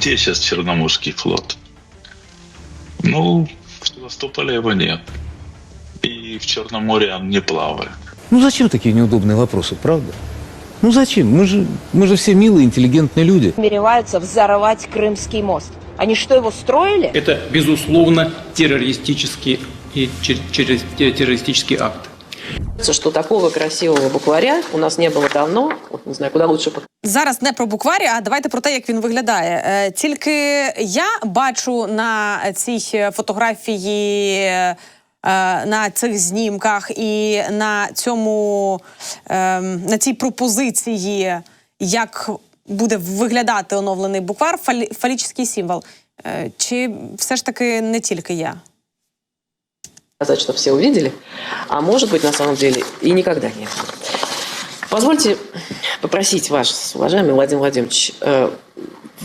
где сейчас Черноморский флот? Ну, в Севастополе его нет. И в Черном море он не плавает. Ну зачем такие неудобные вопросы, правда? Ну зачем? Мы же, мы же все милые, интеллигентные люди. намереваются взорвать Крымский мост. Они что, его строили? Это, безусловно, террористический, и террористический акт. Что такого красивого букваря у нас не было давно. Вот не знаю, куда лучше Зараз не про букварі, а давайте про те, як він виглядає. Е, Тільки я бачу на цій фотографії, е, на цих знімках і на цьому е, на цій пропозиції, як буде виглядати оновлений буквар, фалі, фалічний символ. Е, Чи все ж таки не тільки я? Сказать, что все увидели, а может быть, на самом деле, и никогда не было. Позвольте попросить вас, уважаемый Владимир Владимирович, э,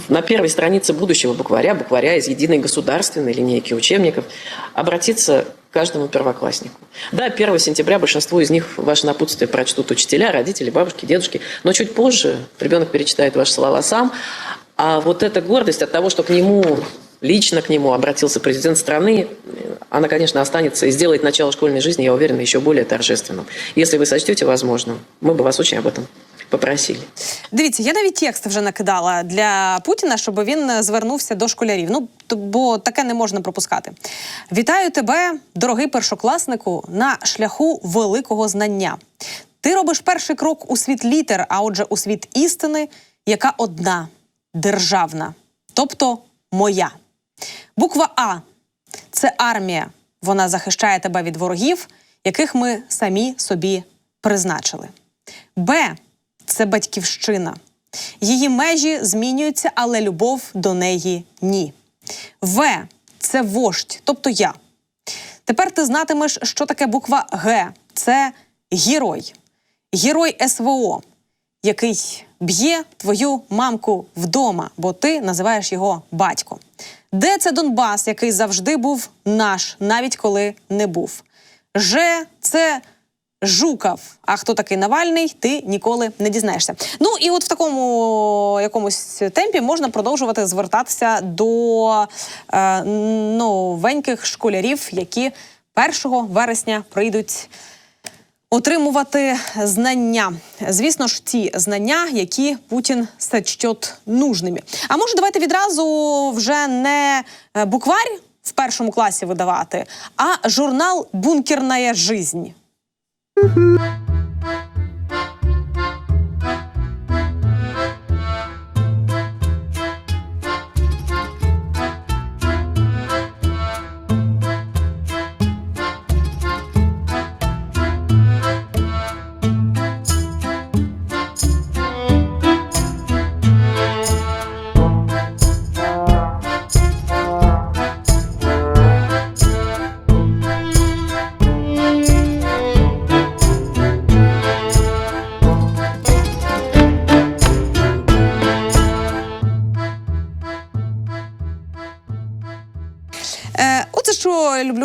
на первой странице будущего букваря, букваря из единой государственной линейки учебников, обратиться к каждому первокласснику. Да, 1 сентября большинство из них ваше напутствие прочтут учителя, родители, бабушки, дедушки, но чуть позже ребенок перечитает ваши слова сам, а вот эта гордость от того, что к нему лично к нему обратился президент страны, она, конечно, останется и сделает начало школьной жизни, я уверена, еще более торжественным. Если вы сочтете возможным, мы бы вас очень об этом попросили. Дивіться, я навіть текст вже накидала для Путіна, щоб він звернувся до школярів. Ну то- бо таке не можна пропускати. Вітаю тебе, дорогий першокласнику, на шляху великого знання. Ти робиш перший крок у світ літер, а отже, у світ істини, яка одна державна, тобто моя. Буква А це армія. Вона захищає тебе від ворогів, яких ми самі собі призначили. Б це батьківщина. Її межі змінюються, але любов до неї ні. В це вождь, тобто я. Тепер ти знатимеш, що таке буква Г. Це герой. Герой СВО, який б'є твою мамку вдома, бо ти називаєш його батько. Де це Донбас, який завжди був наш, навіть коли не був. Ж це Жуков. А хто такий Навальний, ти ніколи не дізнаєшся. Ну і от в такому якомусь темпі можна продовжувати звертатися до е, новеньких школярів, які 1 вересня прийдуть отримувати знання. Звісно ж, ті знання, які Путін сочтет нужними. А може, давайте відразу вже не е, букварь в першому класі видавати, а журнал Бункерна жизнь.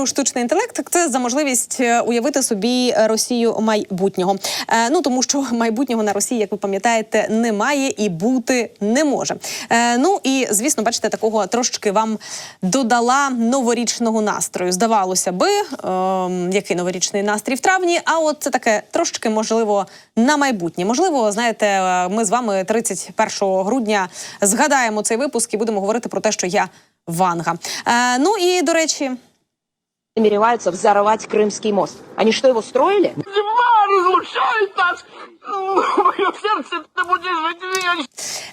Люблю штучний інтелект, це за можливість е, уявити собі Росію майбутнього. Е, ну тому що майбутнього на Росії, як ви пам'ятаєте, немає і бути не може. Е, ну і звісно, бачите, такого трошки вам додала новорічного настрою. Здавалося би, ем, який новорічний настрій в травні. А от це таке трошки можливо на майбутнє. Можливо, знаєте, ми з вами 31 грудня згадаємо цей випуск і будемо говорити про те, що я Ванга. Е, ну і до речі, Намереваются взорвать Крымский мост. Они что, его строили?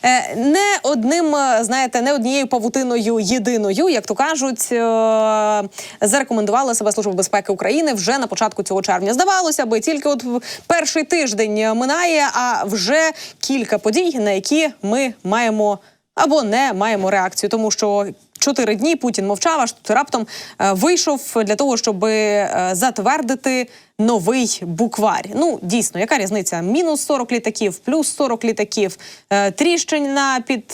е, не одним, е, знаєте, не однією павутиною єдиною, як то кажуть, е, зарекомендувала себе Служба безпеки України вже на початку цього червня. Здавалося би, тільки от в перший тиждень минає, а вже кілька подій, на які ми маємо. Або не маємо реакцію, тому що Чотири дні Путін мовчав, аж тут раптом е, вийшов для того, щоб е, затвердити новий букварь. Ну дійсно, яка різниця? Мінус 40 літаків, плюс 40 літаків, е, тріщина під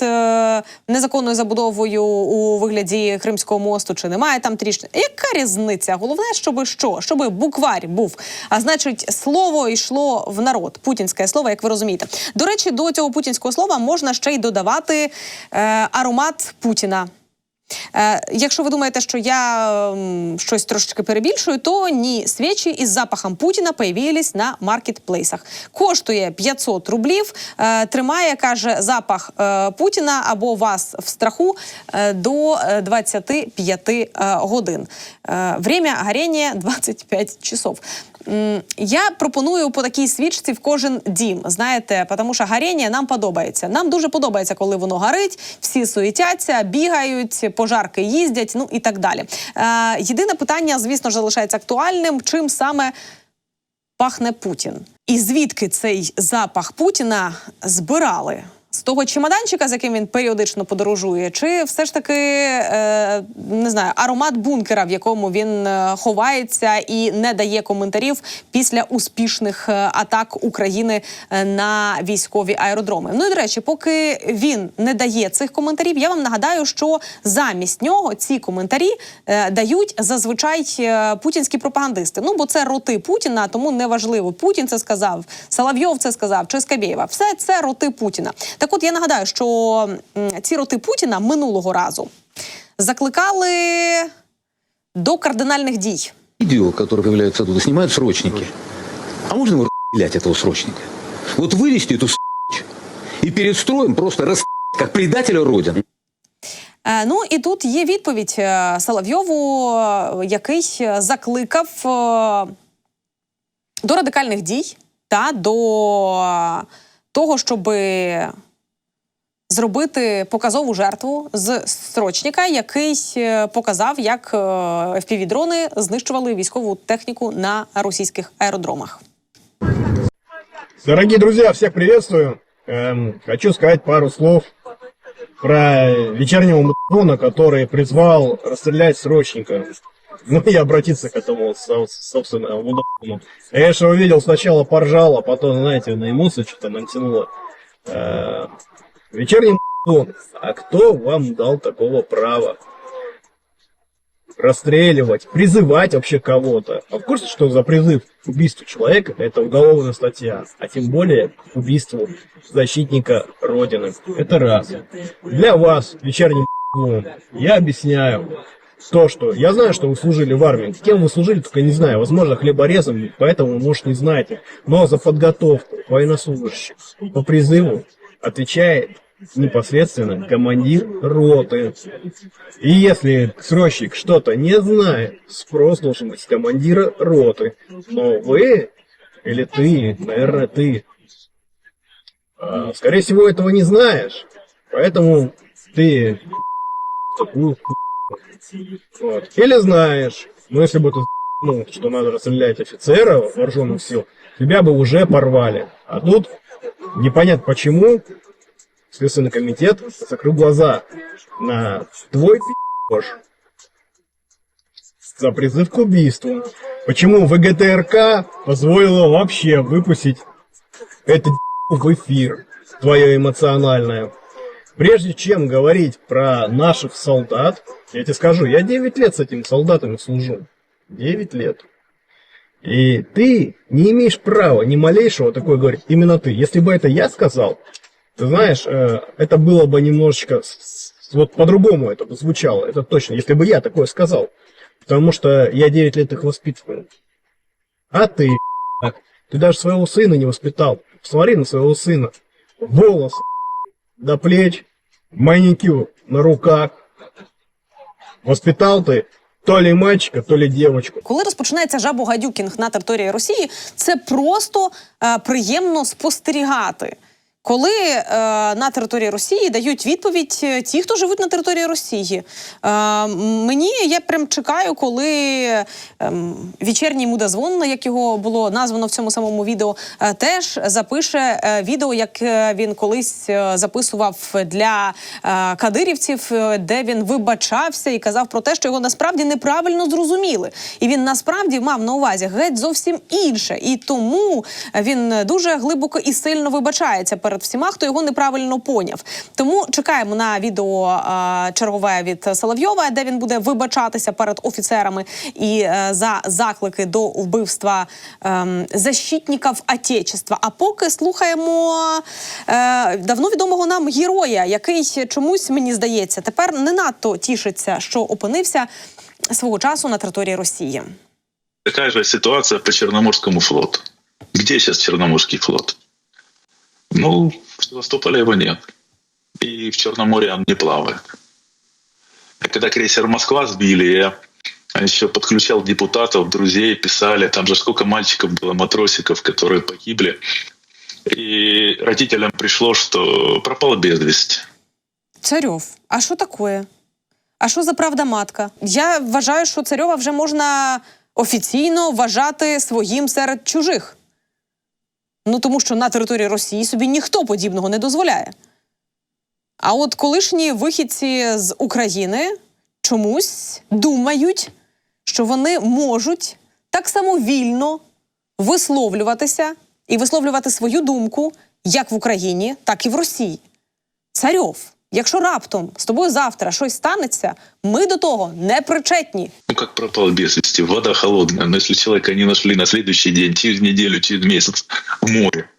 незаконною забудовою у вигляді Кримського мосту. Чи немає там тріщин? Яка різниця? Головне, щоб що? Щоб букварь був. А значить, слово йшло в народ. Путінське слово, як ви розумієте. До речі, до цього путінського слова можна ще й додавати аромат Путіна. Е, якщо ви думаєте, що я ем, щось трошечки перебільшую, то ні, свічі із запахом Путіна появились на маркетплейсах. Коштує 500 рублів. Е, тримає, каже, запах е, Путіна або вас в страху до е, 25 е, годин. Время горіння 25 часов. Я пропоную по такій свічці в кожен дім. Знаєте, тому що горіння нам подобається. Нам дуже подобається, коли воно горить, всі суетяться, бігають, пожарки їздять, ну і так далі. Е, єдине питання, звісно ж, залишається актуальним: чим саме пахне Путін? І звідки цей запах Путіна збирали? З того чемоданчика, з яким він періодично подорожує, чи все ж таки е, не знаю, аромат бункера, в якому він е, ховається і не дає коментарів після успішних е, атак України е, на військові аеродроми. Ну і до речі, поки він не дає цих коментарів, я вам нагадаю, що замість нього ці коментарі е, дають зазвичай путінські пропагандисти. Ну бо це роти Путіна, тому неважливо. Путін це сказав, Соловйов це сказав, чи Скабєєва. Все це роти Путіна. Так от я нагадаю, що м, ці роти Путіна минулого разу закликали до кардинальних дій. Видео, которые появляются оттуда, снимают срочники. А можно его расстрелять, этого срочника? Вот вылезти эту с***ч и перед строем просто рас как предателя Родины. Е, Ну і тут є відповідь е, Соловйову, е, який е, закликав е, до радикальних дій та до е, того, щоб зробити показову жертву з строчника, який е, показав, як е, FPV-дрони знищували військову техніку на російських аеродромах. Дорогие друзья, всех приветствую. Эм, хочу сказать пару слов про вечернего мутона, который призвал расстрелять срочника. Ну и обратиться к этому, со- собственно, мудаку. Я же увидел, сначала поржал, а потом, знаете, на эмоции что-то натянуло. Э, вечерний мутон. А кто вам дал такого права? расстреливать, призывать вообще кого-то. А в курсе, что за призыв к убийству человека это уголовная статья, а тем более к убийству защитника Родины. Это раз. Для вас, вечерний м***н, я объясняю то, что я знаю, что вы служили в армии. Кем вы служили, только не знаю. Возможно, хлеборезом, поэтому, может, не знаете. Но за подготовку военнослужащих по призыву отвечает непосредственно командир роты. И если срочник что-то не знает, спрос должен быть с командира роты. Но вы, или ты, наверное, ты, а, скорее всего, этого не знаешь. Поэтому ты такую вот. Или знаешь, но если бы ты ну, что надо расстрелять офицеров вооруженных сил, тебя бы уже порвали. А тут непонятно почему Следственный комитет закрыл глаза на твой пи***ш за призыв к убийству. Почему ВГТРК позволила вообще выпустить это в эфир, твое эмоциональное? Прежде чем говорить про наших солдат, я тебе скажу, я 9 лет с этими солдатами служу. 9 лет. И ты не имеешь права ни малейшего такое говорить. Именно ты. Если бы это я сказал, ты знаешь, э, это было бы немножечко... Вот по-другому это бы звучало, это точно, если бы я такое сказал. Потому что я 9 лет их воспитываю. А ты, ты даже своего сына не воспитал. Посмотри на своего сына. Волос до плеч, маникюр на руках. Воспитал ты то лі мальчика, то лі дівчинку. Коли розпочинається жабогадюкінг на території Росії, це просто е, приємно спостерігати. Коли е, на території Росії дають відповідь е, ті, хто живуть на території Росії, е, мені я прям чекаю, коли ем, вечірній мудозвон, як його було названо в цьому самому відео, е, теж запише е, відео, як е, він колись е, записував для е, кадирівців, е, де він вибачався і казав про те, що його насправді неправильно зрозуміли, і він насправді мав на увазі геть зовсім інше, і тому він дуже глибоко і сильно вибачається перед всіма, хто його неправильно поняв. Тому чекаємо на відео е, чергове від Соловйова, де він буде вибачатися перед офіцерами і е, за заклики до вбивства е, защитників Отечества. А поки слухаємо е, давно відомого нам героя, який чомусь мені здається тепер не надто тішиться, що опинився свого часу на території Росії. Такая же ситуация по Черноморскому флоту. Где сейчас Черноморский флот? Ну, в Севастополе его нет. И в Черном море он не плавает. А когда крейсер «Москва» сбили, я еще подключал депутатов, друзей, писали. Там же сколько мальчиков было, матросиков, которые погибли. И родителям пришло, что пропал без вести. Царьов, а що таке? А що за правда матка? Я вважаю, що царьова вже можна офіційно вважати своїм серед чужих. Ну тому що на території Росії собі ніхто подібного не дозволяє. А от колишні вихідці з України чомусь думають, що вони можуть так само вільно висловлюватися і висловлювати свою думку як в Україні, так і в Росії. Царьов, якщо раптом з тобою завтра щось станеться, ми до того не причетні. Ну, как пропал без вести? Вода холодная. Но если человека не нашли на следующий день, через неделю, через месяц в море,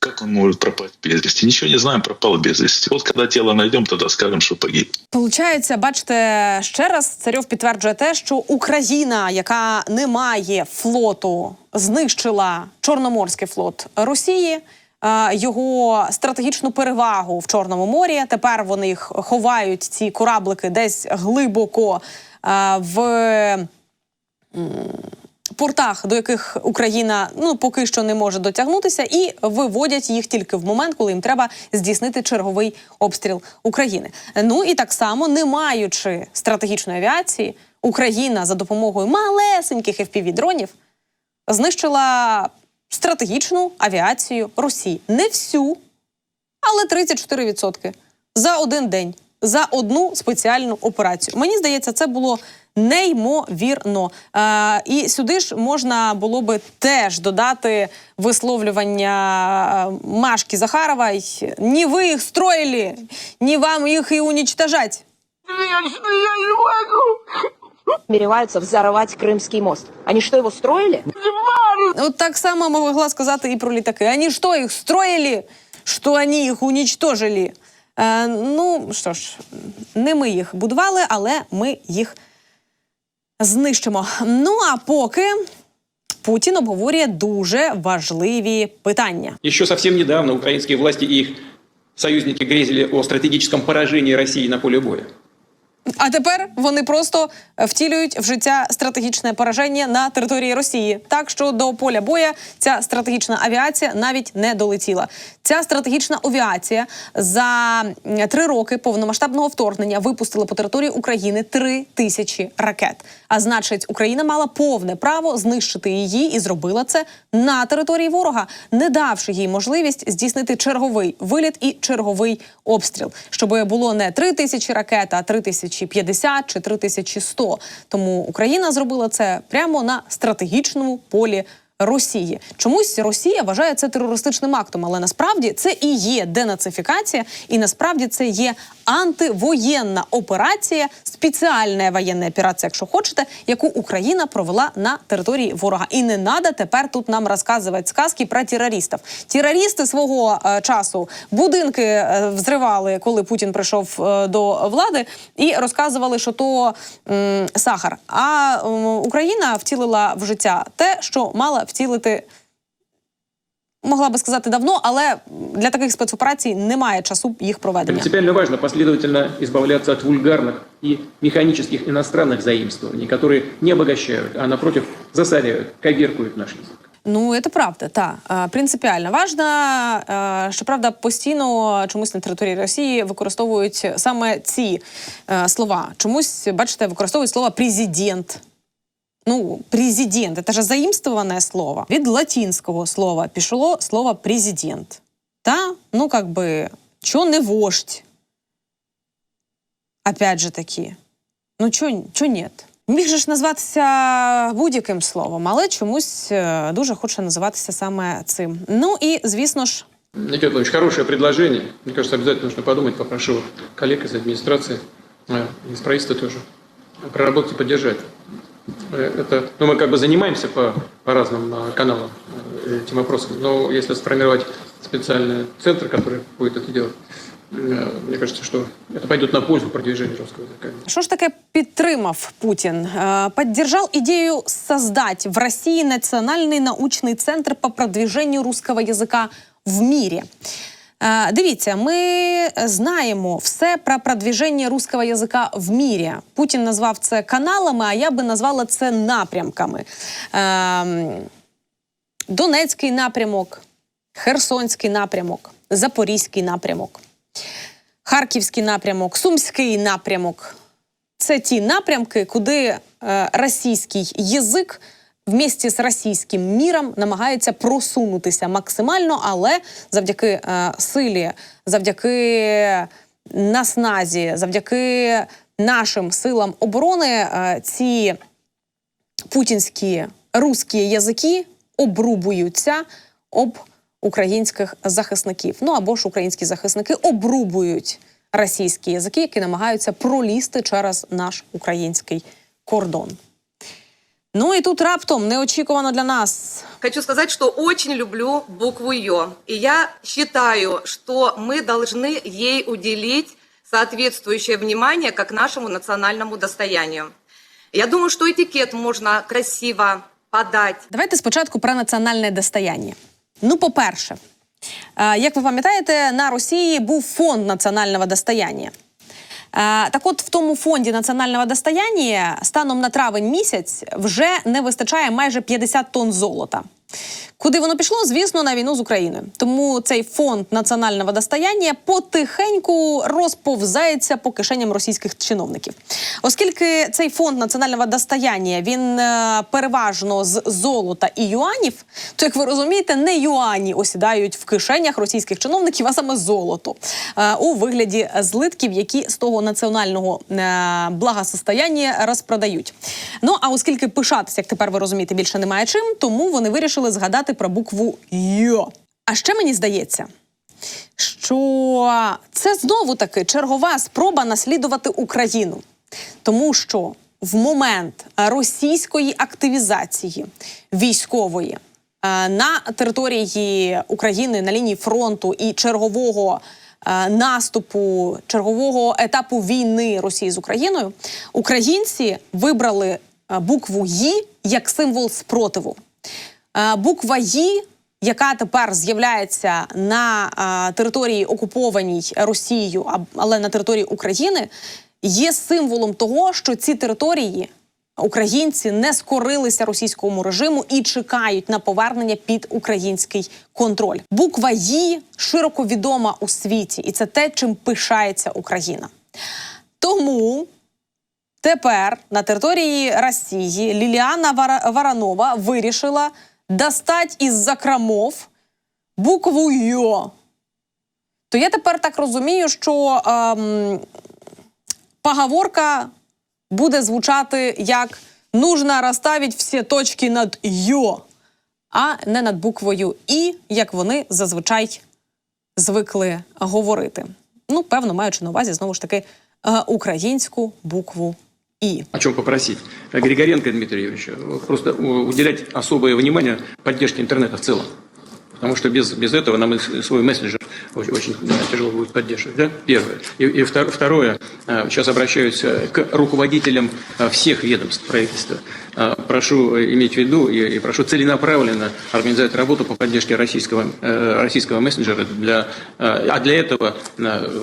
как он может пропасть без вести? Ничего не знаем, пропал без вести. Вот когда тело найдем, тогда скажем, что погиб. Получається, бачите, ще раз царьов підтверджує те, що Україна, яка не має флоту, знищила Чорноморський флот Росії. Е, Його стратегічну перевагу в Чорному морі. Тепер вони ховають ці кораблики десь глибоко е, в портах, до яких Україна ну поки що не може дотягнутися, і виводять їх тільки в момент, коли їм треба здійснити черговий обстріл України. Ну і так само, не маючи стратегічної авіації, Україна за допомогою малесеньких fpv дронів знищила стратегічну авіацію Росії. Не всю, але 34% за один день, за одну спеціальну операцію. Мені здається, це було неймовірно. Е, і сюди ж можна було би теж додати висловлювання е, Машки Захарової. Ні ви їх строїли, ні вам їх і уничтожать. Намереваются взорвать Крымский мост. Они что, его строили? От так само могла сказати і про літаки. Они що, їх строїли? Що вони їх уничтожили? Е, ну що ж, не ми їх будували, але ми їх знищимо. Ну а поки Путін обговорює дуже важливі питання. Еще совсем недавно украинские власти и их союзники грезили о стратегическом поражении России на поле боя. А тепер вони просто втілюють в життя стратегічне пораження на території Росії. Так що до поля боя ця стратегічна авіація навіть не долетіла. Ця стратегічна авіація за три роки повномасштабного вторгнення випустила по території України три тисячі ракет. А значить, Україна мала повне право знищити її і зробила це на території ворога, не давши їй можливість здійснити черговий виліт і черговий обстріл, щоб було не три тисячі ракет, а три тисячі п'ятдесят чи три тисячі сто. Тому Україна зробила це прямо на стратегічному полі. Росії чомусь Росія вважає це терористичним актом, але насправді це і є денацифікація, і насправді це є антивоєнна операція, спеціальна воєнна операція, якщо хочете, яку Україна провела на території ворога. І не треба тепер тут нам розказувати сказки про терористів. Терористи свого е, часу будинки е, взривали, коли Путін прийшов е, до влади, і розказували, що то м, сахар. А м, Україна втілила в життя те, що мала втілити. Могла би сказати давно, але для таких спецоперацій немає часу їх проведення. Принципиально важно последовательно избавляться от вульгарных и механических иностранных заимствований, которые не обогащают, а напротив засоряют, коверкуют наш язык. Ну, це правда, так. Е, Принципіально важно. Е, Щоправда, постійно чомусь на території Росії використовують саме ці е, слова. Чомусь, бачите, використовують слово президент. Ну, президент це ж заимствоване слово. Від латинського слова пішло слово президент. Та, ну, как би, чо не вождь? Опять же таки. Ну, чо, чо нет? Міг же ж назватися будь-яким словом, але чомусь е, дуже хоче називатися саме цим. Ну і звісно ж, Никита очень хорошее предложение. Мне кажется, обязательно нужно подумать. Попрошу коллег из администрации, э, из правительства тоже, проработать и поддержать. Э, Это, ну, мы как бы занимаемся по, по разным э, каналам э, этим вопросом, но если сформировать специальный центр, который будет это делать, э, мне кажется, что это пойдет на пользу продвижению русского языка. що ж таке підтримав Путін? Е, Поддержал ідею создать в Росії національний научний центр по продвиженню русского язика в мірі. Е, Дивіться, ми знаємо все про продвіження русского язика в мірі. Путін назвав це каналами, а я би назвала це напрямками. Ем, Донецький напрямок, Херсонський напрямок, Запорізький напрямок, Харківський напрямок, Сумський напрямок. Це ті напрямки, куди е, російський язик вместе з російським міром намагається просунутися максимально, але завдяки е, силі, завдяки насназі, завдяки нашим силам оборони е, ці путінські русські язики обрубуються об українських захисників. Ну або ж українські захисники обрубують російські язики, які намагаються пролізти через наш український кордон. Ну і тут раптом неочікувано для нас Хочу сказать, что очень люблю букву Ё. И я считаю, что мы должны ей уделить соответствующее внимание как нашему национальному достоянию. Я думаю, что этикет можно красиво подать. Давайте спочатку про національне достояння. Ну, по-перше, е, як ви пам'ятаєте, на Росії був фонд національного достояння. Е, Так от в тому фонді національного достояння станом на травень місяць вже не вистачає майже 50 тонн золота. Куди воно пішло? Звісно, на війну з Україною. Тому цей фонд національного достояння потихеньку розповзається по кишеням російських чиновників. Оскільки цей фонд національного достояння він е, переважно з золота і юанів, то як ви розумієте, не юані осідають в кишенях російських чиновників, а саме золото е, у вигляді злитків, які з того національного е, благосостояння розпродають. Ну а оскільки пишатися, як тепер ви розумієте, більше немає чим, тому вони вирішили згадати про букву Йо. А ще мені здається, що це знову таки чергова спроба наслідувати Україну, тому що в момент російської активізації військової е, на території України на лінії фронту і чергового е, наступу, чергового етапу війни Росії з Україною, українці вибрали е, букву «Ї» як символ спротиву. Е, Буква «Ї», яка тепер з'являється на е, території окупованій Росією, але на території України, є символом того, що ці території українці не скорилися російському режиму і чекають на повернення під український контроль. Буква «Ї» широко відома у світі, і це те, чим пишається Україна. Тому Тепер на території Росії Ліліана Вара- Варанова вирішила достати із закромов букву Йо. То я тепер так розумію, що ем, поговорка буде звучати як нужно розставити всі точки над Йо, а не над буквою І, як вони зазвичай звикли говорити. Ну, певно, маючи на увазі знову ж таки е, українську букву І. О чем попросить? Григоренко Дмитрия Юрьевича э, просто э, уделять особое внимание поддержке интернета в целом. Потому что без, без этого нам и свой мессенджер очень, очень, да, тяжело будет поддерживать. Да? Первое. И, и втор- второе. э, Сейчас обращаюсь э, к руководителям э, всех ведомств правительства. Э, Прошу э, иметь в виду и, и прошу целенаправленно организовать работу по поддержке российского, э, российского мессенджера. Для, э, а для этого э,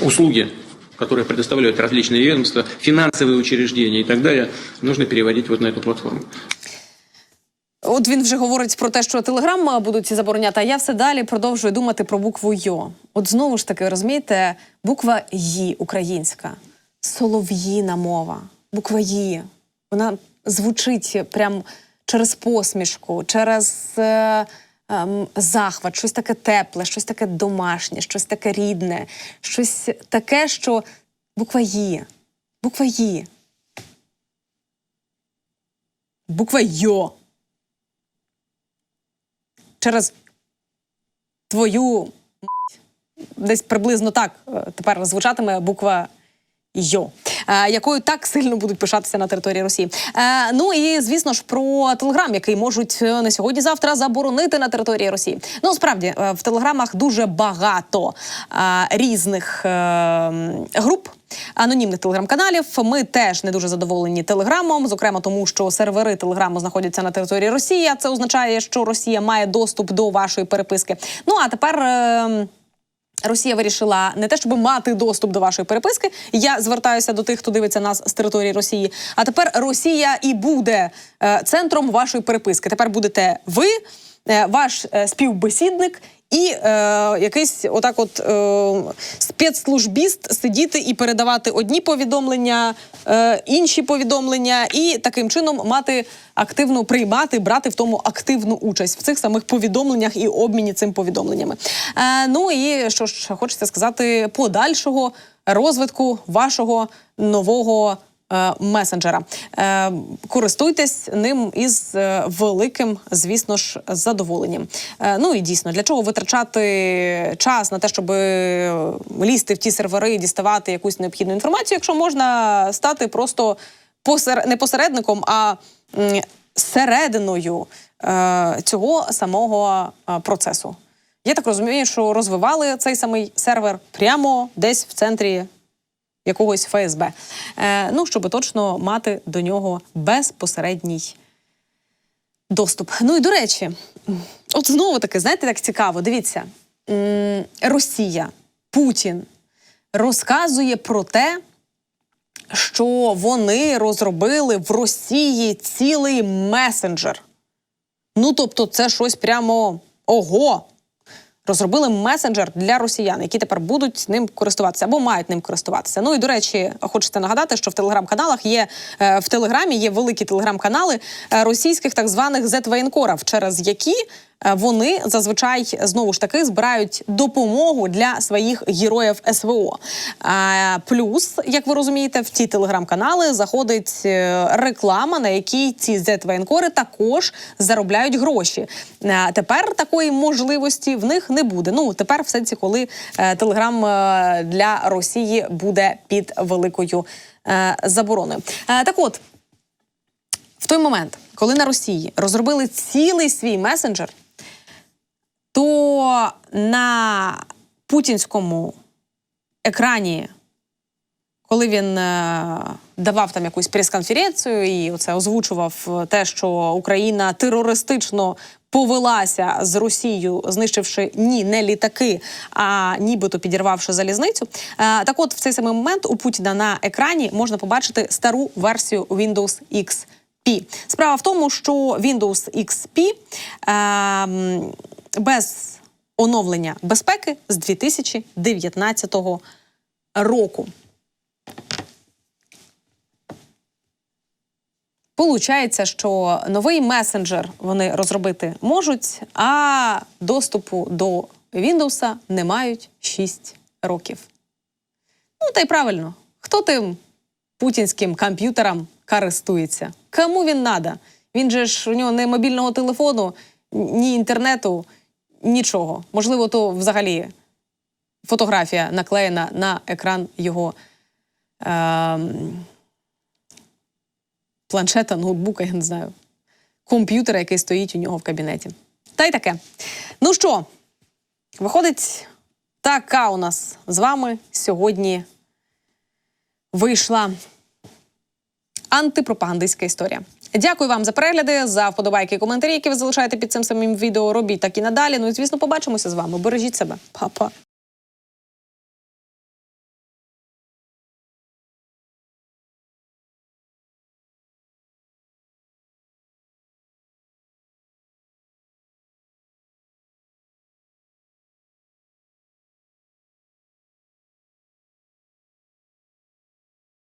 услуги которые предоставляют различные ведомства, финансовые учреждения и так далее, нужно переводить вот на эту платформу. От він вже говорить про те, що телеграм е, будуть забороняти, а я все далі продовжую думати про букву Йо. От знову ж таки, розумієте, буква Ї українська, солов'їна мова, буква Ї. Вона звучить прям через посмішку, через е, ем, захват, щось таке тепле, щось таке домашнє, щось таке рідне, щось таке, що буква Ї. Буква Ї. Буква Йо. Через твою десь приблизно так е, тепер звучатиме буква Йо, якою так сильно будуть пишатися на території Росії. Е, ну і звісно ж про телеграм, який можуть е, не сьогодні-завтра заборонити на території Росії. Ну справді е, в телеграмах дуже багато е, різних е, груп. Анонімних телеграм-каналів ми теж не дуже задоволені телеграмом, зокрема тому, що сервери телеграму знаходяться на території Росії. а Це означає, що Росія має доступ до вашої переписки. Ну а тепер. е, Росія вирішила не те, щоб мати доступ до вашої переписки. Я звертаюся до тих, хто дивиться нас з території Росії. А тепер Росія і буде е, центром вашої переписки. Тепер будете ви, е, ваш е, співбесідник. І е, якийсь отак, от е, спецслужбіст сидіти і передавати одні повідомлення, е, інші повідомлення, і таким чином мати активно приймати, брати в тому активну участь в цих самих повідомленнях і обміні цим повідомленнями. Е, ну і що ж хочеться сказати, подальшого розвитку вашого нового. Е, Месенджера Е, користуйтесь ним із е, великим, звісно ж, задоволенням. Ну і дійсно, для чого витрачати час на те, щоб лізти в ті сервери і діставати якусь необхідну інформацію, якщо можна стати просто посер... не посередником, а серединою цього самого процесу. Я так розумію, що розвивали цей самий сервер прямо десь в центрі якогось ФСБ. Е, ну, щоб точно мати до нього безпосередній доступ. Ну і до речі, от знову таки, знаєте, так цікаво. Дивіться, Росія, Путін розказує про те, що вони розробили в Росії цілий месенджер. Ну, тобто, це щось прямо ого. Розробили месенджер для росіян, які тепер будуть ним користуватися або мають ним користуватися. Ну і до речі, хочете нагадати, що в телеграм-каналах є е, в Телеграмі є великі телеграм-канали е, російських так званих зет-воєнкорів, через які вони зазвичай знову ж таки збирають допомогу для своїх героїв СВО. А, плюс, як ви розумієте, в ті телеграм-канали заходить е, реклама, на якій ці зет-воєнкори також заробляють гроші. Е, Тепер такої можливості в них не буде. Ну тепер в сенсі, коли е, телеграм е, для Росії буде під великою е, забороною. Е, Так от. В той момент, коли на Росії розробили цілий свій месенджер, то на путінському екрані, коли він е, давав там якусь прес-конференцію і оце озвучував те, що Україна терористично повелася з Росією, знищивши ні не літаки, а нібито підірвавши залізницю. Е, так, от в цей самий момент у Путіна на екрані можна побачити стару версію Windows XP. Справа в тому, що Windows XP е, без оновлення безпеки з 2019 року. Получається, що новий месенджер вони розробити можуть, а доступу до Windows не мають 6 років. Ну, та й правильно, хто тим путінським комп'ютером користується? Кому він надо? Він же ж у нього не мобільного телефону, ні інтернету, нічого. Можливо, то взагалі фотографія наклеєна на екран його. Ем планшета, ноутбука, я не знаю, комп'ютера, який стоїть у нього в кабінеті. Та й таке. Ну що, виходить, така у нас з вами сьогодні вийшла антипропагандистська історія. Дякую вам за перегляди, за вподобайки і коментарі, які ви залишаєте під цим самим відео. Робіть так і надалі. Ну і звісно, побачимося з вами. Бережіть себе, Па-па.